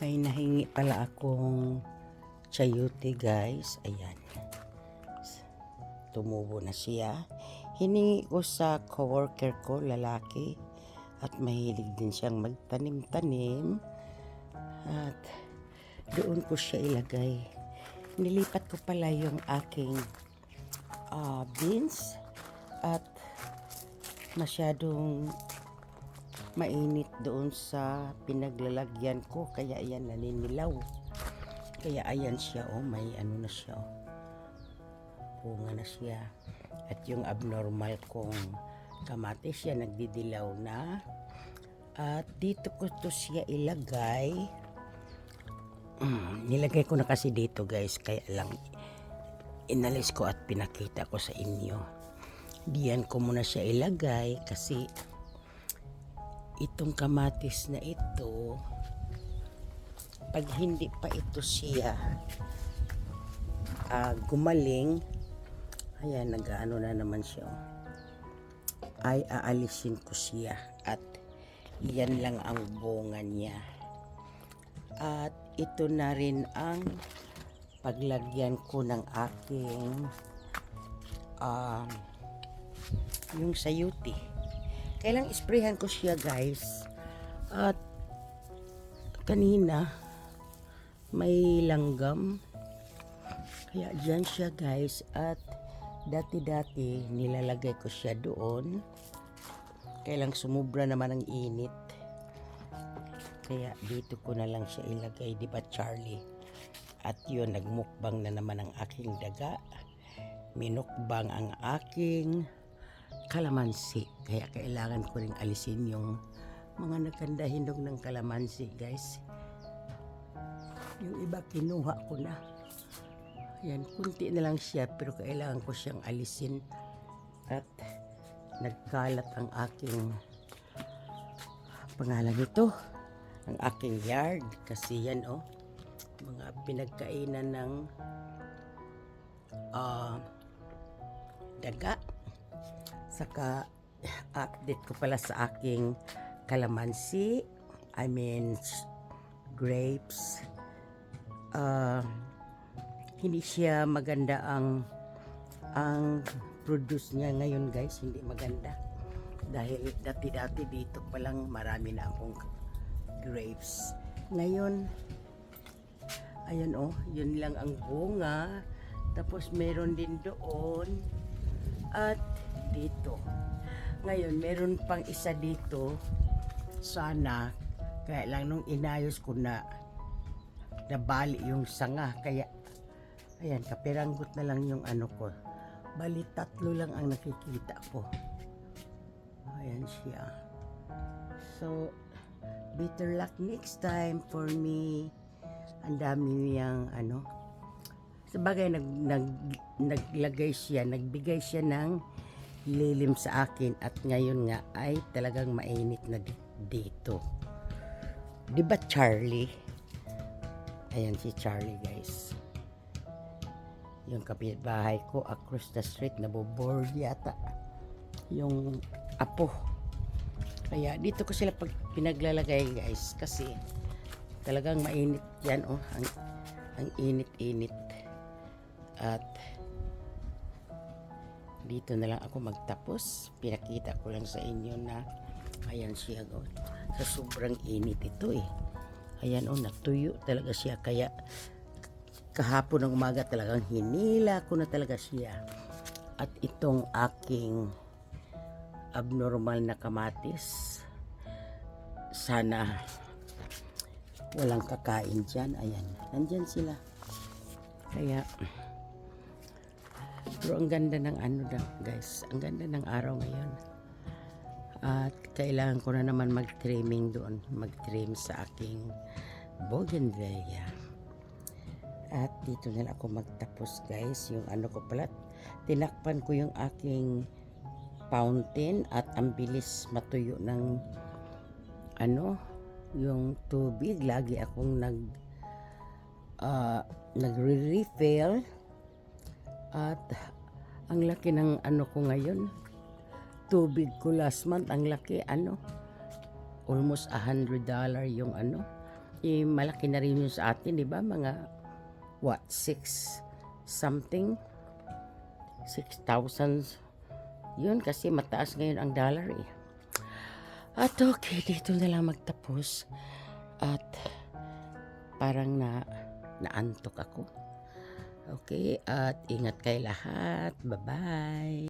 May nahingi pala akong chayote guys. Ayan. Tumubo na siya. Hiningi ko sa coworker ko, lalaki. At mahilig din siyang magtanim-tanim. At doon ko siya ilagay. Nilipat ko pala yung aking ah, beans. At masyadong mainit doon sa pinaglalagyan ko kaya ayan naninilaw. Kaya ayan siya oh may ano na siya oh. Bunga na siya. At yung abnormal kong kamatis siya nagdidilaw na. At dito ko to siya ilagay. Mm, nilagay ko na kasi dito guys kaya lang inalis ko at pinakita ko sa inyo. Diyan ko muna siya ilagay kasi itong kamatis na ito pag hindi pa ito siya ah, gumaling ayan nag-ano na naman siya oh. ay aalisin ko siya at yan lang ang bunga niya at ito na rin ang paglagyan ko ng aking um, yung sayuti kailang isprehan ko siya guys. At kanina may langgam. Kaya dyan siya guys. At dati-dati nilalagay ko siya doon. Kailang sumubra naman ang init. Kaya dito ko na lang siya ilagay di ba Charlie? At yun nagmukbang na naman ang aking daga. Minukbang ang aking kalamansi. Kaya kailangan ko ring alisin yung mga nagkanda ng kalamansi, guys. Yung iba kinuha ko na. Yan, kunti na lang siya pero kailangan ko siyang alisin. At nagkalat ang aking pangalan nito. Ang aking yard. Kasi yan, oh. Mga pinagkainan ng ah daga saka update ko pala sa aking kalamansi. I mean grapes. Ah, hindi siya maganda ang ang produce niya ngayon guys. Hindi maganda. Dahil dati-dati dito pa lang marami na akong grapes. Ngayon ayan oh yun lang ang bunga. Tapos meron din doon at dito. Ngayon, meron pang isa dito. Sana, kaya lang nung inayos ko na nabali yung sanga. Kaya, ayan, kapiranggot na lang yung ano ko. Bali, tatlo lang ang nakikita ko. Ayan siya. So, better luck next time for me. Ang dami niyang ano, sa bagay, nag, nag, naglagay siya, nagbigay siya ng lilim sa akin at ngayon nga ay talagang mainit na di- dito. Di ba Charlie? Ayan si Charlie guys. Yung kapitbahay ko across the street, naboboard yata. Yung apo. Kaya dito ko sila pag pinaglalagay guys kasi talagang mainit yan oh. Ang, ang init-init. At dito na lang ako magtapos. Pinakita ko lang sa inyo na ayan siya. Oh. Sa sobrang init ito eh. Ayan oh, natuyo talaga siya. Kaya kahapon ng umaga talagang hinila ko na talaga siya. At itong aking abnormal na kamatis, sana walang kakain dyan. Ayan, nandyan sila. Kaya, pero ang ganda ng ano na, guys. Ang ganda ng araw ngayon. At kailangan ko na naman mag-trimming doon. Mag-trim sa aking bougainvillea. At dito na ako magtapos guys. Yung ano ko pala, tinakpan ko yung aking fountain at ang bilis matuyo ng ano, yung tubig. Lagi akong nag ah, nagre-refill at ang laki ng ano ko ngayon tubig ko last month ang laki ano almost a hundred dollar yung ano eh, malaki na rin yun sa atin, di ba? Mga, what, six something? 6,000 yun kasi mataas ngayon ang dollar eh. At okay, dito na lang magtapos. At parang na naantok ako. Okay, at ingat kay lahat. Bye-bye.